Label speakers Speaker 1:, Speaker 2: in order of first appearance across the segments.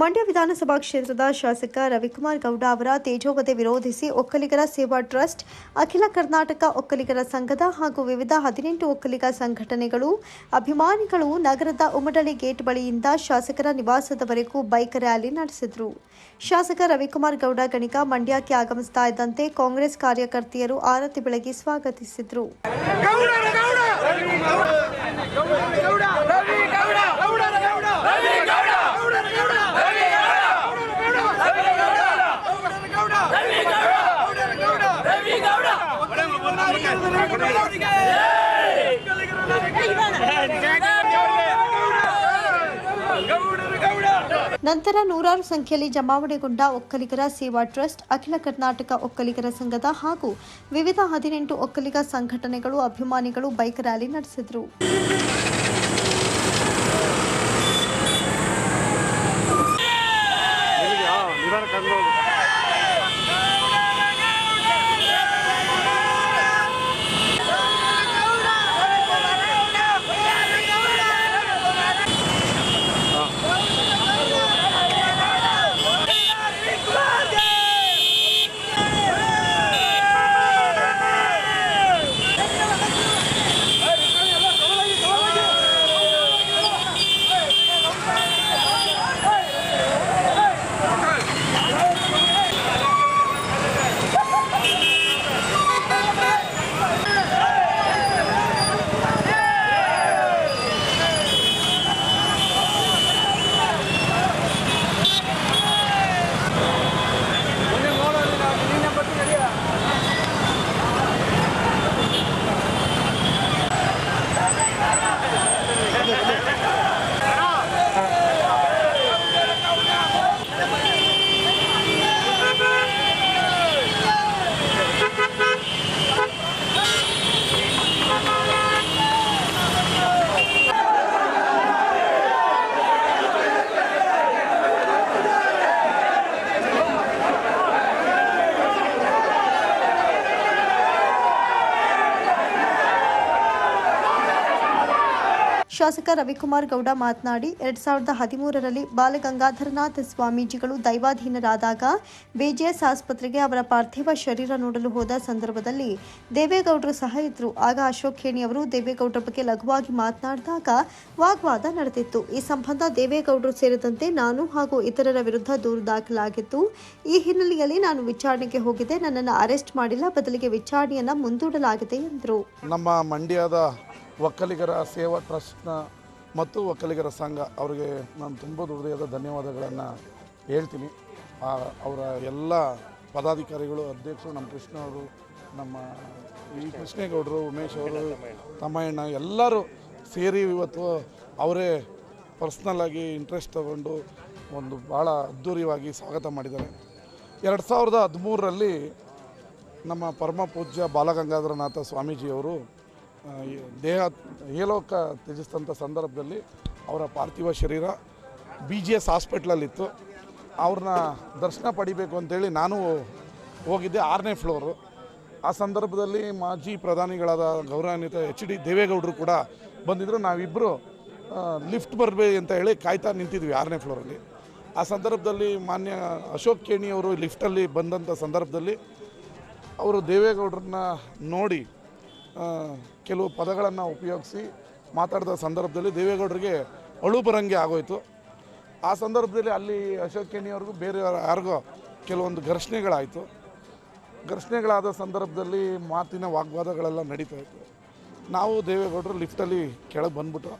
Speaker 1: ಮಂಡ್ಯ ವಿಧಾನಸಭಾ ಕ್ಷೇತ್ರದ ಶಾಸಕ ರವಿಕುಮಾರ್ ಗೌಡ ಅವರ ತೇಜೋವಧೆ ವಿರೋಧಿಸಿ ಒಕ್ಕಲಿಗರ ಸೇವಾ ಟ್ರಸ್ಟ್, ಅಖಿಲ ಕರ್ನಾಟಕ ಒಕ್ಕಲಿಗರ ಸಂಘದ ಹಾಗೂ ವಿವಿಧ ಹದಿನೆಂಟು ಒಕ್ಕಲಿಗ ಸಂಘಟನೆಗಳು, ಅಭಿಮಾನಿಗಳು ನಗರದ ಉಮಡಳಿ ಗೇಟ್ ಬಳಿಯಿಂದ ಶಾಸಕರ ನಿವಾಸದವರೆಗೂ ಬೈಕ್ ರ್ಯಾಲಿ ನಡೆಸಿದರು. ಶಾಸಕ ರವಿಕುಮಾರ್ ಗೌಡ ಗಣಿಕ ಮಂಡ್ಯಕ್ಕೆ ಆಗಮಿಸ್ತಾ ಇದ್ದಂತೆ ಕಾಂಗ್ರೆಸ್ ಕಾರ್ಯಕರ್ತೆಯರು ಆರತಿ ಬೆಳಗಿ ಸ್ವಾಗತಿಸಿದರು
Speaker 2: ಗೌಡರ ಗೌಡ ರವಿ ಗೌಡ ರವಿ ಗೌಡ ಗೌಡರ ಗೌಡ ರವಿ ಗೌಡ ಗೌಡರ ಗೌಡ ರವಿ ಗೌಡ ರವಿ ಗೌಡ ಗೌಡರ ಗೌಡ ರವಿ ಗೌಡ ಗೌಡರ ಗೌಡ ರವಿ ಗೌಡ ಗೌಡರ ಗೌಡ
Speaker 1: ನಂತರ ನೂರಾರು ಸಂಖ್ಯೆಯಲ್ಲಿ ಜಮಾವಣೆಗೊಂಡ ಒಕ್ಕಲಿಗರ ಸೇವಾ ಟ್ರಸ್ಟ್, ಅಖಿಲ ಕರ್ನಾಟಕ ಒಕ್ಕಲಿಗರ ಸಂಘದ ಹಾಗೂ ವಿವಿಧ ಹದಿನೆಂಟು ಒಕ್ಕಲಿಗ ಸಂಘಟನೆಗಳು, ಅಭಿಮಾನಿಗಳು ಬೈಕ್ ರ್ಯಾಲಿ ನಡೆಸಿದರು. ಶಾಸಕ ರವಿಕುಮಾರ್ ಗೌಡ ಮಾತನಾಡಿ, ಎರಡ್ ಸಾವಿರದ ಹದಿಮೂರರಲ್ಲಿ ಬಾಲಗಂಗಾಧರನಾಥ ಸ್ವಾಮೀಜಿಗಳು ದೈವಾಧೀನರಾದಾಗ ಬಿಜೆಎಸ್ ಆಸ್ಪತ್ರೆಗೆ ಅವರ ಪಾರ್ಥಿವ ಶರೀರ ನೋಡಲು ಹೋದ ಸಂದರ್ಭದಲ್ಲಿ ದೇವೇಗೌಡರು ಸಹ ಇದ್ರು. ಆಗ ಅಶೋಕ್ ಖೇಣಿ ಅವರು ದೇವೇಗೌಡರ ಬಗ್ಗೆ ಲಘುವಾಗಿ ಮಾತನಾಡಿದಾಗ ವಾಗ್ವಾದ ನಡೆದಿತ್ತು. ಈ ಸಂಬಂಧ ದೇವೇಗೌಡರು ಸೇರಿದಂತೆ ನಾನು ಹಾಗೂ ಇತರರ ವಿರುದ್ಧ ದೂರು ದಾಖಲಾಗಿತ್ತು ಈ ಹಿನ್ನೆಲೆಯಲ್ಲಿ ನಾನು ವಿಚಾರಣೆಗೆ ಹೋಗಿದ್ದೆ. ನನ್ನನ್ನು ಅರೆಸ್ಟ್ ಮಾಡಿಲ್ಲ. ಬದಲಿಗೆ ವಿಚಾರಣೆಯನ್ನ ಮುಂದೂಡಲಾಗಿದೆ ಎಂದರು.
Speaker 3: ನಮ್ಮ ಮಂಡ್ಯದ ಒಕ್ಕಲಿಗರ ಸೇವಾ ಟ್ರಸ್ಟ್ನ ಮತ್ತು ಒಕ್ಕಲಿಗರ ಸಂಘ ಅವರಿಗೆ ನಾನು ತುಂಬ ಹೃದಯದ ಧನ್ಯವಾದಗಳನ್ನು ಹೇಳ್ತೀನಿ. ಅವರ ಎಲ್ಲ ಪದಾಧಿಕಾರಿಗಳು, ಅಧ್ಯಕ್ಷರು, ನಮ್ಮ ಕೃಷ್ಣ ಅವರು, ನಮ್ಮ ಈ ಕೃಷ್ಣೇಗೌಡರು, ಉಮೇಶ್ ಅವರು, ತಮ್ಮಣ್ಣ ಎಲ್ಲರೂ ಸೇರಿ ಇವತ್ತು ಅವರೇ ಪರ್ಸ್ನಲ್ಲಾಗಿ ಇಂಟ್ರೆಸ್ಟ್ ತಗೊಂಡು ಒಂದು ಭಾಳ ಅದ್ಧೂರಿಯಾಗಿ ಸ್ವಾಗತ ಮಾಡಿದ್ದಾರೆ. ಎರಡು ಸಾವಿರದ ಹದಿಮೂರರಲ್ಲಿ ನಮ್ಮ ಪರಮ ಪೂಜ್ಯ ಬಾಲಗಂಗಾಧರನಾಥ ಸ್ವಾಮೀಜಿಯವರು ದೇಹ ಏಲೋಕ ತ್ಯಜಿಸಿದಂಥ ಸಂದರ್ಭದಲ್ಲಿ ಅವರ ಪಾರ್ಥಿವ ಶರೀರ ಬಿ ಜಿ ಎಸ್ ಹಾಸ್ಪಿಟ್ಲಲ್ಲಿತ್ತು. ಅವ್ರನ್ನ ದರ್ಶನ ಪಡಿಬೇಕು ಅಂತೇಳಿ ನಾನು ಹೋಗಿದ್ದೆ ಆರನೇ ಫ್ಲೋರು. ಆ ಸಂದರ್ಭದಲ್ಲಿ ಮಾಜಿ ಪ್ರಧಾನಿಗಳಾದ ಗೌರವಾನ್ವಿತ ಎಚ್ ಡಿ ದೇವೇಗೌಡರು ಕೂಡ ಬಂದಿದ್ದರು ನಾವಿಬ್ಬರು ಲಿಫ್ಟ್ ಬರಬೇಕು ಅಂತ ಹೇಳಿ ಕಾಯ್ತಾ ನಿಂತಿದ್ವಿ ಆರನೇ ಫ್ಲೋರಲ್ಲಿ. ಆ ಸಂದರ್ಭದಲ್ಲಿ ಮಾನ್ಯ ಅಶೋಕ್ ಕೇಣಿಯವರು ಲಿಫ್ಟಲ್ಲಿ ಬಂದಂಥ ಸಂದರ್ಭದಲ್ಲಿ ಅವರು ದೇವೇಗೌಡರನ್ನ ನೋಡಿ ಕೆಲವು ಪದಗಳನ್ನು ಉಪಯೋಗಿಸಿ ಮಾತಾಡಿದ ಸಂದರ್ಭದಲ್ಲಿ ದೇವೇಗೌಡರಿಗೆ ಅಳು ಬರಂಗೆ ಆಗೋಯಿತು. ಆ ಸಂದರ್ಭದಲ್ಲಿ ಅಲ್ಲಿ ಅಶೋಕ್ ಕೆಣಿಯವ್ರಿಗೂ ಬೇರೆ ಯಾರಿಗೋ ಕೆಲವೊಂದು ಘರ್ಷಣೆಗಳಾಯಿತು. ಘರ್ಷಣೆಗಳಾದ ಸಂದರ್ಭದಲ್ಲಿ ಮಾತಿನ ವಾಗ್ವಾದಗಳೆಲ್ಲ ನಡೀತಾ ಇತ್ತು. ನಾವು ದೇವೇಗೌಡರು ಲಿಫ್ಟಲ್ಲಿ ಕೆಳಗೆ ಬಂದ್ಬಿಟ್ಟು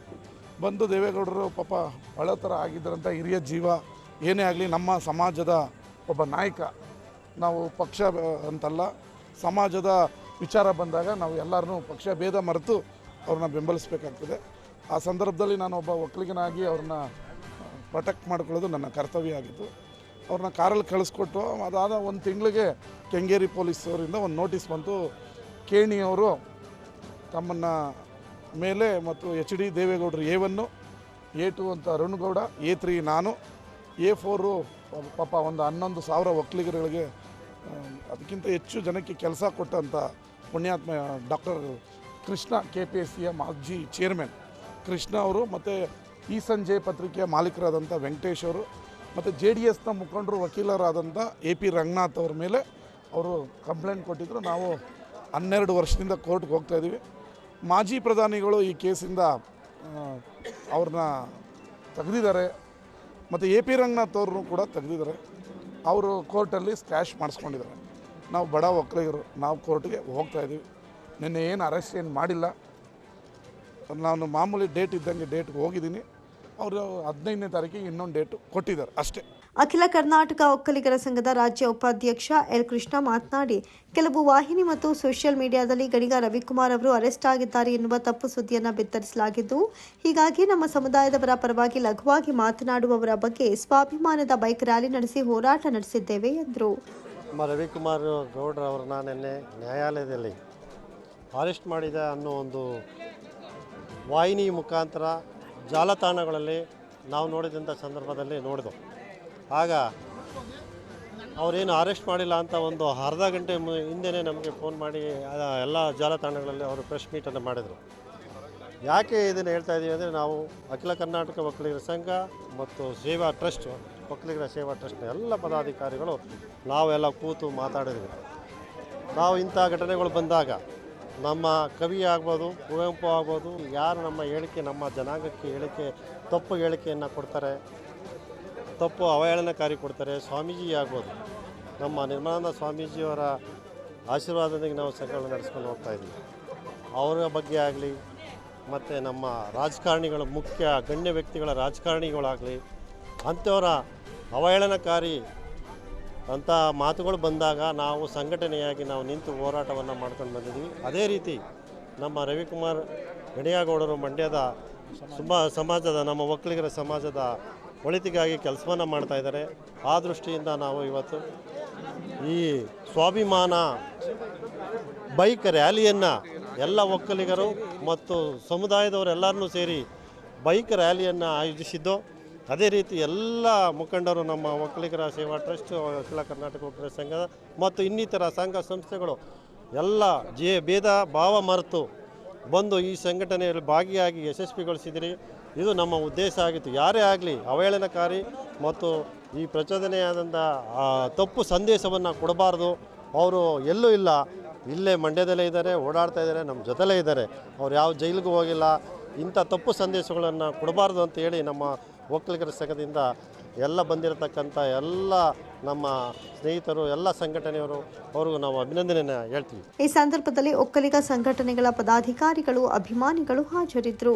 Speaker 3: ಬಂದು ದೇವೇಗೌಡರು ಪಾಪ ಒಳ್ಳೆ ಥರ ಆಗಿದ್ದರಂಥ ಹಿರಿಯ ಜೀವ, ಏನೇ ಆಗಲಿ ನಮ್ಮ ಸಮಾಜದ ಒಬ್ಬ ನಾಯಕ. ನಾವು ಪಕ್ಷ ಅಂತಲ್ಲ, ಸಮಾಜದ ವಿಚಾರ ಬಂದಾಗ ನಾವು ಎಲ್ಲರನ್ನೂ ಪಕ್ಷ ಭೇದ ಮರೆತು ಅವ್ರನ್ನ ಬೆಂಬಲಿಸಬೇಕಾಗ್ತದೆ. ಆ ಸಂದರ್ಭದಲ್ಲಿ ನಾನು ಒಬ್ಬ ಒಕ್ಕಲಿಗನಾಗಿ ಅವ್ರನ್ನ ಪ್ರೊಟೆಕ್ಟ್ ಮಾಡ್ಕೊಳ್ಳೋದು ನನ್ನ ಕರ್ತವ್ಯ ಆಗಿತ್ತು. ಅವ್ರನ್ನ ಕಾರಲ್ಲಿ ಕಳಿಸ್ಕೊಟ್ಟು ಅದಾದ ಒಂದು ತಿಂಗಳಿಗೆ ಕೆಂಗೇರಿ ಪೊಲೀಸವರಿಂದ ಒಂದು ನೋಟಿಸ್ ಬಂತು. ಕೇಣಿಯವರು ತಮ್ಮನ್ನು ಮೇಲೆ ಮತ್ತು ಎಚ್ ಡಿ ದೇವೇಗೌಡರು ಎ ಒನ್ನು ಎ ಟು ಅಂತ ಅರುಣ್ಗೌಡ ಎ ತ್ರೀ ನಾನು ಎ ಫೋರು ಪಾಪ ಒಂದು ಹನ್ನೊಂದು ಸಾವಿರ ಒಕ್ಕಲಿಗರುಗಳಿಗೆ ಆ, ಅದಕ್ಕಿಂತ ಹೆಚ್ಚು ಜನಕ್ಕೆ ಕೆಲಸ ಕೊಟ್ಟಂಥ ಪುಣ್ಯಾತ್ಮ doctor Krishna K P S ಸಿಯ ಮಾಜಿ ಚೇರ್ಮನ್. ಕೃಷ್ಣ ಅವರು ಮತ್ತು ಈ ಸಂಜೆ ಪತ್ರಿಕೆಯ ಮಾಲೀಕರಾದಂಥ ವೆಂಕಟೇಶ್ ಅವರು ಮತ್ತು ಜೆ ಡಿ ಎಸ್ನ ಮುಖಂಡರು ವಕೀಲರಾದಂಥ ಎ ಪಿ ರಂಗನಾಥ್ ಅವ್ರ ಮೇಲೆ ಅವರು ಕಂಪ್ಲೇಂಟ್ ಕೊಟ್ಟಿದ್ದರು ನಾವು ಹನ್ನೆರಡು ವರ್ಷದಿಂದ ಕೋರ್ಟ್ಗೆ ಹೋಗ್ತಾ ಇದ್ದೀವಿ. ಮಾಜಿ ಪ್ರಧಾನಿಗಳು ಈ ಕೇಸಿಂದ ಅವ್ರನ್ನ ತೆಗೆದಿದ್ದಾರೆ. ಮತ್ತು ಎ ಪಿ ರಂಗನಾಥ್ ಅವ್ರನ್ನೂ ಕೂಡ ತೆಗೆದಿದ್ದಾರೆ. ಅವರು ಕೋರ್ಟಲ್ಲಿ ಸ್ಕ್ಯಾಶ್ ಮಾಡಿಸ್ಕೊಂಡಿದ್ದಾರೆ. ನಾವು ಬಡ ಒಕ್ಕಲಿಗರು ನಾವು ಕೋರ್ಟ್ಗೆ ಹೋಗ್ತಾ ಇದ್ದೀವಿ ನಿನ್ನೆ ಏನು ಅರೆಸ್ಟ್ ಏನು ಮಾಡಿಲ್ಲ. ನಾನು ಮಾಮೂಲಿ ಡೇಟ್ ಇದ್ದಂಗೆ ಡೇಟ್ಗೆ ಹೋಗಿದ್ದೀನಿ. ಅವರು ಹದಿನೈದನೇ ತಾರೀಕಿಗೆ ಇನ್ನೊಂದು ಡೇಟು ಕೊಟ್ಟಿದ್ದಾರೆ ಅಷ್ಟೇ.
Speaker 1: ಅಖಿಲ ಕರ್ನಾಟಕ ಒಕ್ಕಲಿಗರ ಸಂಘದ ರಾಜ್ಯ ಉಪಾಧ್ಯಕ್ಷ ಎಲ್ ಕೃಷ್ಣ ಮಾತನಾಡಿ, ಕೆಲವು ವಾಹಿನಿ ಮತ್ತು ಸೋಷಿಯಲ್ ಮೀಡಿಯಾದಲ್ಲಿ ಗಣಿಗ ರವಿಕುಮಾರ್ ಅವರು ಅರೆಸ್ಟ್ ಆಗಿದ್ದಾರೆ ಎನ್ನುವ ತಪ್ಪು ಸುದ್ದಿಯನ್ನು ಬಿತ್ತರಿಸಲಾಗಿದ್ದು, ಹೀಗಾಗಿ ನಮ್ಮ ಸಮುದಾಯದವರ ಪರವಾಗಿ ಲಘುವಾಗಿ ಮಾತನಾಡುವವರ ಬಗ್ಗೆ ಸ್ವಾಭಿಮಾನದ ಬೈಕ್ ರ್ಯಾಲಿ ನಡೆಸಿ ಹೋರಾಟ ನಡೆಸಿದ್ದೇವೆ, ಎಂದರು.
Speaker 4: ರವಿಕುಮಾರ್ ಗೌಡ್ರ ಅವ್ರನ್ನ ನಿನ್ನೆ ನ್ಯಾಯಾಲಯದಲ್ಲಿ ಅರೆಸ್ಟ್ ಮಾಡಿದ ಅನ್ನೋ ಒಂದು ವಾಹಿನಿ ಮುಖಾಂತರ ಜಾಲತಾಣಗಳಲ್ಲಿ ನಾವು ನೋಡಿದಂಥ ಸಂದರ್ಭದಲ್ಲಿ ನೋಡಿದೆವು. ಆಗ ಅವರೇನು ಅರೆಸ್ಟ್ ಮಾಡಿಲ್ಲ ಅಂತ ಒಂದು ಅರ್ಧ ಗಂಟೆ ಮು ಹಿಂದೆಯೇ ನಮಗೆ ಫೋನ್ ಮಾಡಿ ಎಲ್ಲ ಜಾಲತಾಣಗಳಲ್ಲಿ ಅವರು ಪ್ರೆಸ್ ಮೀಟನ್ನು ಮಾಡಿದರು. ಯಾಕೆ ಇದನ್ನು ಹೇಳ್ತಾ ಇದ್ದೀವಿ ಅಂದರೆ ನಾವು ಅಖಿಲ ಕರ್ನಾಟಕ ಒಕ್ಕಲಿಗರ ಸಂಘ ಮತ್ತು ಸೇವಾ ಟ್ರಸ್ಟ್ ಒಕ್ಕಲಿಗರ ಸೇವಾ ಟ್ರಸ್ಟ್ನ ಎಲ್ಲ ಪದಾಧಿಕಾರಿಗಳು ನಾವೆಲ್ಲ ಕೂತು ಮಾತಾಡಿದ್ವಿ. ನಾವು ಇಂಥ ಘಟನೆಗಳು ಬಂದಾಗ ನಮ್ಮ ಕವಿ ಆಗ್ಬೋದು, ಕುವೆಂಪು ಆಗ್ಬೋದು, ಯಾರು ನಮ್ಮ ಹೇಳಿಕೆ, ನಮ್ಮ ಜನಾಂಗಕ್ಕೆ ಹೇಳಿಕೆ, ತಪ್ಪು ಹೇಳಿಕೆಯನ್ನು ಕೊಡ್ತಾರೆ ತಪ್ಪು ಅವಹೇಳನಕಾರಿ ಕೊಡ್ತಾರೆ, ಸ್ವಾಮೀಜಿ ಆಗ್ಬೋದು. ನಮ್ಮ ನಿರ್ಮಲಾನಂದ ಸ್ವಾಮೀಜಿಯವರ ಆಶೀರ್ವಾದದೊಂದಿಗೆ ನಾವು ಸಂಘಗಳನ್ನು ನಡೆಸ್ಕೊಂಡು ಹೋಗ್ತಾ ಇದ್ದೀವಿ. ಅವರ ಬಗ್ಗೆ ಆಗಲಿ, ಮತ್ತು ನಮ್ಮ ರಾಜಕಾರಣಿಗಳ ಮುಖ್ಯ ಗಣ್ಯ ವ್ಯಕ್ತಿಗಳ ರಾಜಕಾರಣಿಗಳಾಗಲಿ, ಅಂಥವರ ಅವಹೇಳನಕಾರಿ ಅಂಥ ಮಾತುಗಳು ಬಂದಾಗ ನಾವು ಸಂಘಟನೆಯಾಗಿ ನಾವು ನಿಂತು ಹೋರಾಟವನ್ನು ಮಾಡ್ಕೊಂಡು ಬಂದಿದ್ದೀವಿ. ಅದೇ ರೀತಿ ನಮ್ಮ ರವಿಕುಮಾರ್ ಗಣಿಯಾಗೌಡರು ಮಂಡ್ಯದ ಸುಮ ಸಮಾಜದ, ನಮ್ಮ ಒಕ್ಕಲಿಗರ ಸಮಾಜದ ಒಳಿತಿಗಾಗಿ ಕೆಲಸವನ್ನು ಮಾಡ್ತಾ ಇದ್ದಾರೆ. ಆ ದೃಷ್ಟಿಯಿಂದ ನಾವು ಇವತ್ತು ಈ ಸ್ವಾಭಿಮಾನ ಬೈಕ್ ರ್ಯಾಲಿಯನ್ನು ಎಲ್ಲ ಒಕ್ಕಲಿಗರು ಮತ್ತು ಸಮುದಾಯದವರೆಲ್ಲರನ್ನೂ ಸೇರಿ ಬೈಕ್ ರ್ಯಾಲಿಯನ್ನು ಆಯೋಜಿಸಿದ್ದು. ಅದೇ ರೀತಿ ಎಲ್ಲ ಮುಖಂಡರು ನಮ್ಮ ಒಕ್ಕಲಿಗರ ಸೇವಾ ಟ್ರಸ್ಟ್, ಅಖಿಲ ಕರ್ನಾಟಕ ಒಕ್ಕಲಿಗರ ಸಂಘ ಮತ್ತು ಇನ್ನಿತರ ಸಂಘ ಸಂಸ್ಥೆಗಳು ಎಲ್ಲ ಜೇ ಭೇದ ಭಾವ ಮರೆತು ಬಂದು ಈ ಸಂಘಟನೆಯಲ್ಲಿ ಭಾಗಿಯಾಗಿ ಯಶಸ್ವಿಗೊಳಿಸಿದಿರಿ. ಇದು ನಮ್ಮ ಉದ್ದೇಶ ಆಗಿತ್ತು. ಯಾರೇ ಆಗಲಿ ಅವಹೇಳನಕಾರಿ ಮತ್ತು ಈ ಪ್ರಚೋದನೆಯಾದಂಥ ತಪ್ಪು ಸಂದೇಶವನ್ನು ಕೊಡಬಾರ್ದು. ಅವರು ಎಲ್ಲೂ ಇಲ್ಲ. ಇಲ್ಲೇ ಮಂಡ್ಯದಲ್ಲೇ ಇದ್ದಾರೆ, ಓಡಾಡ್ತಾ ಇದ್ದಾರೆ, ನಮ್ಮ ಜೊತೆಲೇ ಇದ್ದಾರೆ. ಅವ್ರು ಯಾವ ಜೈಲಿಗೂ ಹೋಗಿಲ್ಲ. ಇಂಥ ತಪ್ಪು ಸಂದೇಶಗಳನ್ನು ಕೊಡಬಾರ್ದು ಅಂತ ಹೇಳಿ ನಮ್ಮ ಒಕ್ಕಲಿಗರ ಸಂಘದಿಂದ ಎಲ್ಲ ಬಂದಿರತಕ್ಕಂಥ ಎಲ್ಲ ನಮ್ಮ ಸ್ನೇಹಿತರು, ಎಲ್ಲ ಸಂಘಟನೆಯವರು, ಅವ್ರಿಗೂ ನಾವು ಅಭಿನಂದನೆಯನ್ನು ಹೇಳ್ತೀವಿ.
Speaker 1: ಈ ಸಂದರ್ಭದಲ್ಲಿ ಒಕ್ಕಲಿಗ ಸಂಘಟನೆಗಳ ಪದಾಧಿಕಾರಿಗಳು, ಅಭಿಮಾನಿಗಳು ಹಾಜರಿದ್ದರು